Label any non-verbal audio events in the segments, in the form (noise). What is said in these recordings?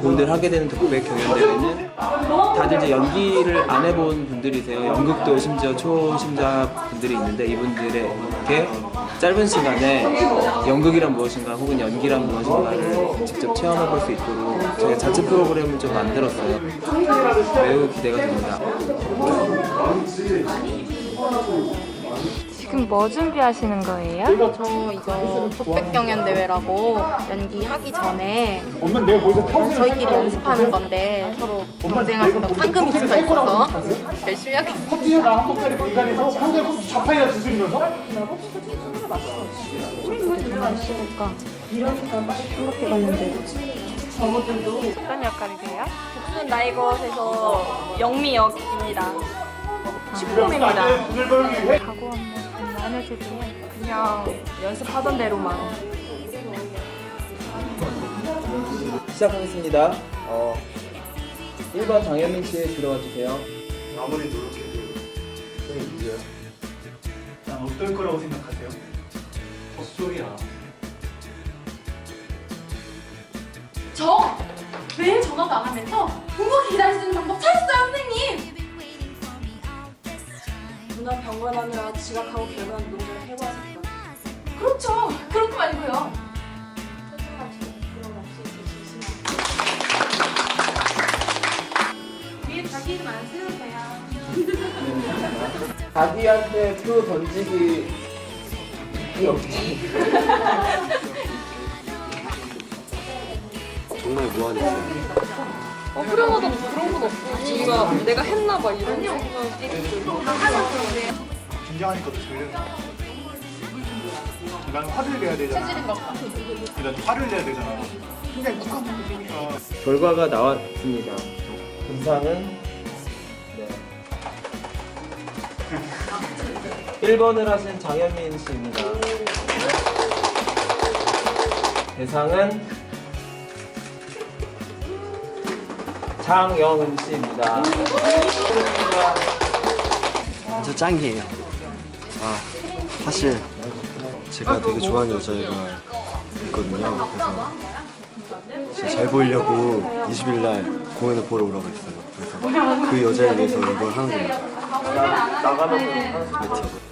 분들 하게 되는 독백 경연 대회는 다들 이제 연기를 안 해본 분들이세요. 연극도 심지어 초심자 분들이 있는데 이분들에게 짧은 시간에 연극이란 무엇인가 혹은 연기란 무엇인가를 직접 체험해 볼 수 있도록 저희가 자체 프로그램을 좀 만들었어요. 매우 기대가 됩니다. 지금 뭐 준비하시는 거예요? 저 이거 독백 경연 대회라고 연기하기 전에 저희끼리 연습하는 건데 서로 경쟁할 때 상금이 붙어 있어서 열심히 하겠습니다. 커피가 나한 번짜리 공간에서 상대 커피 자판이나 두드리면서 어떤 역할이세요? 복수는 나의 것에서 영미 역입니다. 식품입니다. 돈을 벌기 위해 각오 한번 나눠주세요. 그냥 연습하던 대로만. 시작하겠습니다. 어, 1번 장현민 씨 들어와 주세요. 아무리 노력해도 형이 문제야 난 어떨 거라고 생각하세요? 헛소리야 저 매일 전화도 안 하면서 공부 기다릴 수 있는 방법 찾 누나 병원 하느라 지각하고 결혼한 농구를 해봐야겠다. 그렇죠. 그런 거 말고요. 위에 자기 이름 안 쓰는 거야. (laughs) 자기한테 표 던지기 이 없지. 정말 무한했어요. 어, 후렴하다 그런 건 뭔가 내가 했나 봐 이런 생각이 들고. 긴장하니까 더 졸려 난 화를 내야 되잖아 난 화를 내야 되잖아 굉장히 쿡하고 있으니까 결과가 나왔습니다. 분상은 네. (laughs) 1번을 하신 장현민 씨입니다. 대상은 장영은 씨입니다. 진짜 짱이에요. 아, 사실 제가 되게 좋아하는 여자애가 있거든요. 그래서 진짜 잘 보이려고 20일 날 공연을 보러 오라고 했어요. 그래서 그 여자에 위해서 이걸 하는 겁니다. 나가면 파이팅.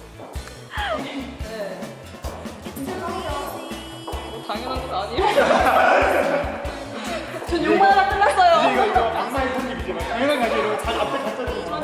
당연한 건 아니에요. 전 욕만 하나 끝났어요. 이거 이거 악마의 편집이지만 당연한 거죠. 이거 잘 앞에 갔더니. 정말